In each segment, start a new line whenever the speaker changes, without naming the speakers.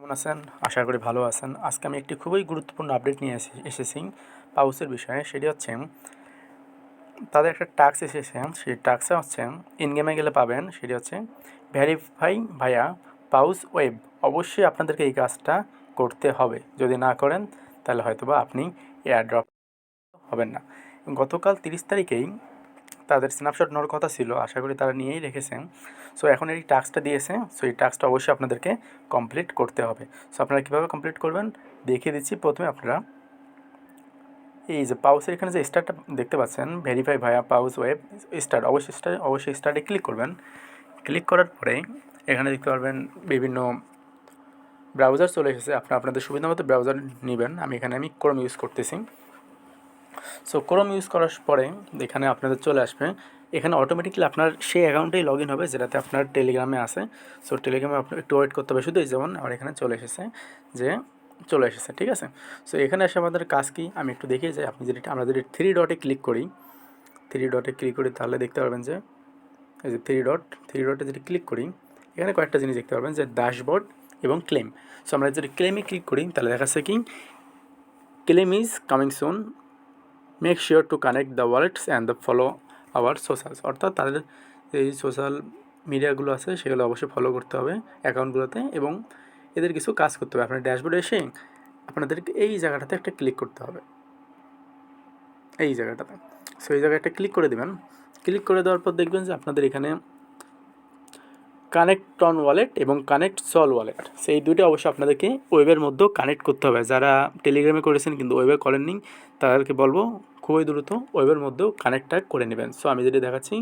কেমন আছেন? আশা করি ভালো আছেন। আজকে আমি একটি খুবই গুরুত্বপূর্ণ আপডেট নিয়ে এসে- এসেছি পাউসের বিষয়ে। সেটি হচ্ছে, তাদের একটা টাস্ক এসেছে। সেই টাস্কটা হচ্ছে ইনগেমে গেলে পাবেন। সেটি হচ্ছে ভেরিফাই ভায়া পাউস ওয়েব অবশ্যই আপনাদেরকে এই কাজটা করতে হবে। যদি না করেন, তাহলে হয়তোবা আপনি এয়ারড্রপ হবেন না। গতকাল তিরিশ তারিখেই তাদের স্ন্যাপশট নেওয়ার কথা ছিল। আশা করি তারা নিয়েই রেখেছেন। সো এখন এই টাস্কটা দিয়েছে। সো এই টাস্কটা অবশ্যই আপনাদেরকে কমপ্লিট করতে হবে। সো আপনারা কীভাবে কমপ্লিট করবেন? দেখিয়ে দিচ্ছি। প্রথমে আপনারা এই যে পাউসের এখানে যে স্টারটা দেখতে পাচ্ছেন ভেরিফাই ভায়া পাউস ওয়েব স্টার অবশ্যই স্টার অবশ্যই স্টারে ক্লিক করবেন। ক্লিক করার পরে এখানে দেখতে পারবেন বিভিন্ন ব্রাউজার চলে এসেছে। আপনারা আপনাদের সুবিধা মতো ব্রাউজার নেবেন। আমি এখানে, আমি ক্রোম ইউজ করতেছি। সো ক্রোম ইউজ করার পরে এখানে আপনাদের চলে আসবে এখানে অটোমেটিকলি আপনার সেই অ্যাকাউন্টেই লগ ইন হবে যেটাতে আপনার টেলিগ্রামে আছে। সো টেলিগ্রামে আপনার একটু ওয়েট করতে হবে। শুধুই যেমন আমার এখানে চলে এসেছে যে চলে এসেছে, ঠিক আছে? সো এখানে এসে আমাদের কাজ কি? আমি একটু দেখি যে আপনি যদি, আমরা যদি থ্রি ডটে ক্লিক করি থ্রি ডটে ক্লিক করি তাহলে দেখতে পারবেন যে এই যে থ্রি ডট থ্রি ডটে যদি ক্লিক করি, এখানে কয়েকটা জিনিস দেখতে পারবেন যে ড্যাশবোর্ড এবং ক্লেম সো আমরা যদি ক্লেমে ক্লিক করি তাহলে দেখাচ্ছে কি claim is coming soon make sure to connect the wallets and the follow our socials, অর্থাৎ তাদের এই সোশ্যাল মিডিয়াগুলো আছে সেগুলো অবশ্যই ফলো করতে হবে অ্যাকাউন্টগুলোতে এবং এদের কিছু কাজ করতে হবে। আপনার ড্যাশবোর্ডে এসে আপনাদেরকে এই জায়গাটাতে একটা ক্লিক করতে হবে। এই জায়গাটাতে। সো এই জায়গায় একটা ক্লিক করে দেবেন। ক্লিক করে দেওয়ার পর দেখবেন যে আপনাদের এখানে কানেক্ট অন ওয়ালেট এবং কানেক্ট সল ওয়ালেট সেই দুটো অবশ্যই আপনাদেরকে ওয়েবের মধ্যেও কানেক্ট করতে হবে। যারা টেলিগ্রামে করেছেন কিন্তু ওয়েবে করেননি, তাদেরকে বলব খুবই দ্রুত ওয়েবের মধ্যেও কানেক্টটা করে নেবেন। সো আমি যেটি দেখাচ্ছি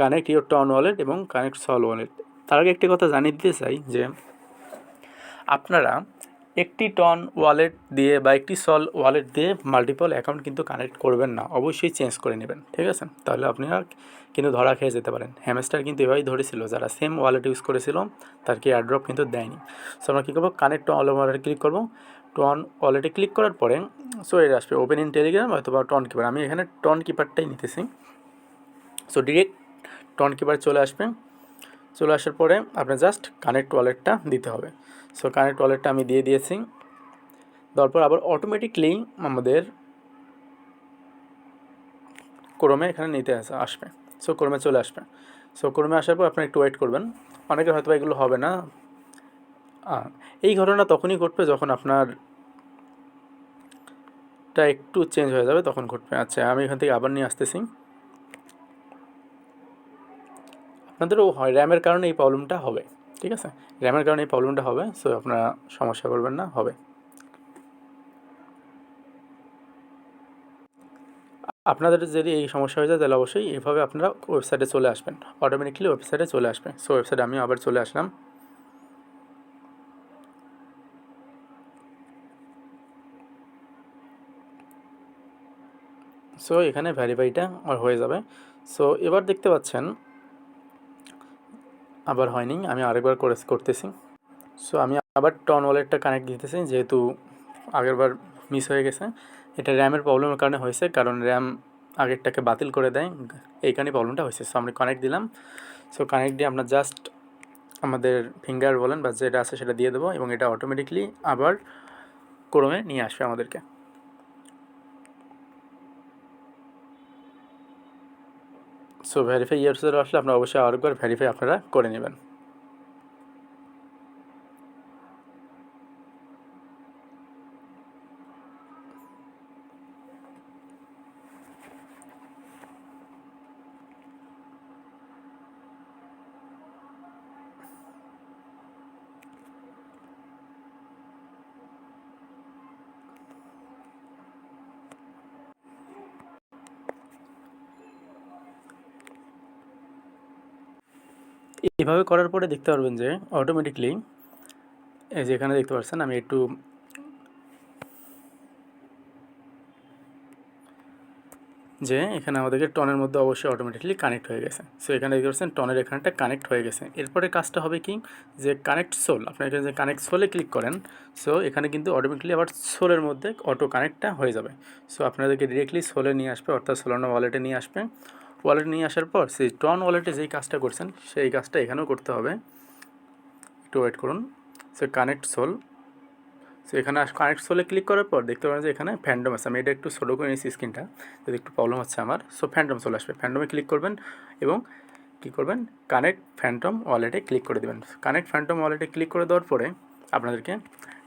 কানেক্ট ইউর টন ওয়ালেট এবং কানেক্ট সল ওয়ালেট তার আগে একটি কথা জানিয়ে দিতে চাই যে, আপনারা একটি টন ওয়ালেট দিয়ে বা একটি সল ওয়ালেট দিয়ে মাল্টিপল অ্যাকাউন্ট কিন্তু কানেক্ট করবেন না। অবশ্যই চেঞ্জ করে নেবেন, ঠিক আছে? তাহলে আপনারা কিন্তু ধরা খেয়ে যেতে পারেন। হ্যামস্টার কিন্তু এভাবেই ধরেছিল, যারা সেম ওয়ালেট ইউজ করেছিল তার কি অ্যাড্রপ কিন্তু দেয়নি। সো আমরা কী করব? কানেক্ট টন ওয়ালেটে ক্লিক করব। টন অলরেডি ক্লিক করার পরে সো এটা আসবে ওপেন ইন টেলিগ্রাম অথবা টন কিপার আমি এখানে টন কিপারটাই নিতেছি। সো ডিরেক্ট টন কিপার চলে আসবে। চলে আসার পরে আপনার জাস্ট কানেক্ট ওয়ালেটটা দিতে হবে। সো কানেক্ট ওয়ালেটটা আমি দিয়ে দিয়েছি। দেওয়ার পর আবার অটোমেটিকলি আমাদের ক্রমে এখানে নিতে আসা আসবে। সো ক্রমে চলে আসবে। সো ক্রমে আসার পর আপনার একটু ওয়েট করবেন। অনেকের হয়তো এগুলো হবে না। এই ঘটনা তখনই ঘটবে যখন আপনার টা একটু চেঞ্জ হয়ে যাবে, তখন ঘটবে। আচ্ছা আমি এখান থেকে আবার নিয়ে আসতেছি। আপনাদেরও হয় র্যামের কারণে এই প্রবলেমটা হবে, ঠিক আছে? র্যামের কারণে এই প্রবলেমটা হবে সো আপনারা সমস্যা করবেন না, হবে। আপনাদের যদি এই সমস্যা হয়ে যায়, তাহলে অবশ্যই এইভাবে আপনারা ওয়েবসাইটে চলে আসবেন। অটোমেটিকলি ওয়েবসাইটে চলে আসবেন সো ওয়েবসাইটে আমি আবার চলে আসলাম। সো এখানে ভ্যারিফাইটা আর হয়ে যাবে। সো এবার দেখতে পাচ্ছেন, আবার হয়নি, আমি আরেকবার করে করতেছি। সো আমি আবার টন ওয়ালেটটা কানেক্ট দিতেছি, যেহেতু আগেরবার মিস হয়ে গেছে। এটা র্যামের প্রবলেমের কারণে হয়েছে, কারণ র্যাম আগেরটাকে বাতিল করে দেয়। এইখানে প্রবলেমটা হয়েছে। সো আমরা কানেক্ট দিলাম। সো কানেক্ট দিয়ে আমরা জাস্ট আমাদের ফিঙ্গার বলেন বা যেটা আছে সেটা দিয়ে দেবো এবং এটা অটোমেটিকলি আবার ক্রমে নিয়ে আসবে আমাদেরকে। সো ভেরিফাই ইয়ার্সের আসলে আপনারা অবশ্যই আরেকবার ভেরিফাই আপনারা করে নেবেন। এইভাবে করার পরে দেখতে পারবেন যে অটোমেটিকলি এই যে এখানে দেখতে পাচ্ছেন, আমি একটু যে এখানে আমাদেরকে টনের মধ্যে অবশ্যই অটোমেটিকলি কানেক্ট হয়ে গেছে। সো এখানে দেখতে পাচ্ছেন টনের এখানটা কানেক্ট হয়ে গেছে। এরপরে কাজটা হবে কি? যে কানেক্ট সোল আপনার এখানে যে কানেক্ট সোলে ক্লিক করেন সো এখানে কিন্তু অটোমেটিকলি আবার সোলের মধ্যে অটো কানেক্টটা হয়ে যাবে। সো আপনাদেরকে ডিরেক্টলি সোলে নিয়ে আসবে, অর্থাৎ সোলানো ওয়ালেটে নিয়ে আসবে। ওয়ালেট নিয়ে আসার পর সেই টন ওয়ালেটে যেই কাজটা করছেন, সেই কাজটা এখানেও করতে হবে। একটু ওয়েট করুন। সে কানেক্ট সোল সো এখানে কানেক্ট সোলে ক্লিক করার পর দেখতে পারেন যে এখানে ফ্যান্ডম আছে। আমি এটা একটু ছোটো করে নিয়েছি স্ক্রিনটা যদি একটু প্রবলেম হচ্ছে আমার। সো ফ্যান্ডম চলে আসবে। ফ্যান্ডমে ক্লিক করবেন এবং কী করবেন? কানেক্ট ফ্যান্টম ওয়ালেটে ক্লিক করে দেবেন। কানেক্ট ফ্যান্টম ওয়ালেটে ক্লিক করে দেওয়ার পরে আপনাদেরকে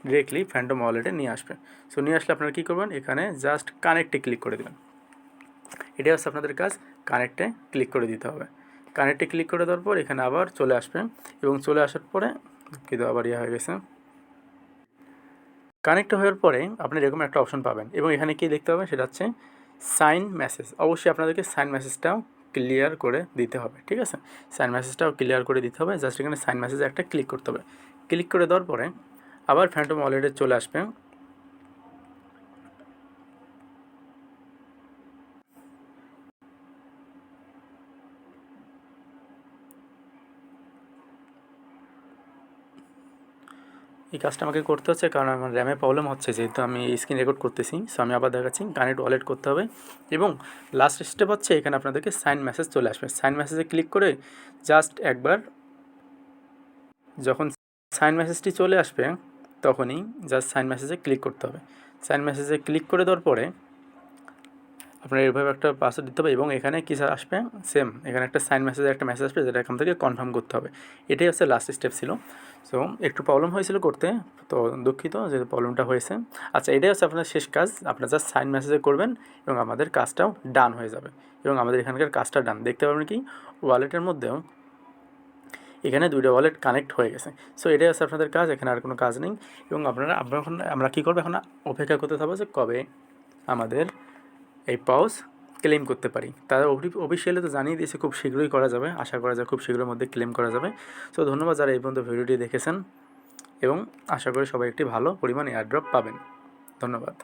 ডিরেক্টলি ফ্যান্টম ওয়ালেটে নিয়ে আসবে। সো নিয়ে আসলে আপনারা কী করবেন? এখানে জাস্ট কানেক্টে ক্লিক করে দেবেন। এটাই হচ্ছে আপনাদের কাজ কানেক্টে ক্লিক করে দিতে হবে। কানেক্টে ক্লিক করে দেওয়ার পর এখানে আবার চলে আসবে এবং চলে আসার পরে কিন্তু আবার ইয়ে হয়ে গেছে। কানেক্ট হওয়ার পরে আপনি এরকম একটা অপশন পাবেন এবং এখানে কী দেখতে পাবেন? সেটা হচ্ছে সাইন মেসেজ অবশ্যই আপনাদেরকে সাইন মেসেজটাও ক্লিয়ার করে দিতে হবে, ঠিক আছে? সাইন মেসেজটাও ক্লিয়ার করে দিতে হবে। জাস্ট এখানে সাইন মেসেজে একটা ক্লিক করতে হবে। ক্লিক করে দেওয়ার পরে আবার ফ্যান্টম ওয়ালেটে চলে আসবে। এই কাজটা আমাকে করতে হচ্ছে, কারণ আমার র্যামে প্রবলেম হচ্ছে যেহেতু আমি স্ক্রিন রেকর্ড করতেছি সো আমি আবার দেখাচ্ছি কানেক্ট ওয়ালেট করতে হবে। এবং লাস্ট স্টেপ হচ্ছে, এখানে আপনাদেরকে সাইন মেসেজ চলে আসবে। সাইন মেসেজে ক্লিক করে জাস্ট একবার যখন সাইন মেসেজটি চলে আসবে, তখনই জাস্ট সাইন মেসেজে ক্লিক করতে হবে। সাইন মেসেজে ক্লিক করে দেওয়ার পরে আপনার এইভাবে একটা পাসওয়ার্ড দিতে হবে এবং এখানে কী আসবে? সেম এখানে একটা সাইন মেসেজের একটা মেসেজ আসবে যেটা এখান থেকে কনফার্ম করতে হবে। এটাই হচ্ছে লাস্ট স্টেপ ছিল। সো একটু প্রবলেম হয়েছিল করতে, তো দুঃখিত যে প্রবলেমটা হয়েছে। আচ্ছা এটাই হচ্ছে আপনার শেষ কাজ। আপনার জাস্ট সাইন মেসেজে করবেন এবং আমাদের কাজটাও ডান হয়ে যাবে। এবং আমাদের এখানকার কাজটা ডান দেখতে পাবেন কি? ওয়ালেটের মধ্যেও এখানে দুইটা ওয়ালেট কানেক্ট হয়ে গেছে। সো এটাই হচ্ছে আপনাদের কাজ, এখানে আর কোনো কাজ নেই। এবং আপনারা, আমরা এখন, আমরা কী করব? এখন অপেক্ষা করতে থাকব যে কবে আমাদের এই পাউস ক্লেম করতে পারি। তারা অফিসিয়ালি তো জানিয়ে দিয়েছে, খুব শীঘ্রই করা যাবে। আশা করা যায় খুব শীঘ্রের মধ্যে ক্লেম করা যাবে। সো ধন্যবাদ যারা এই পর্যন্ত ভিডিওটি দেখেছেন এবং আশা করি সবাই একটি ভালো পরিমাণ এয়ারড্রপ পাবেন। ধন্যবাদ।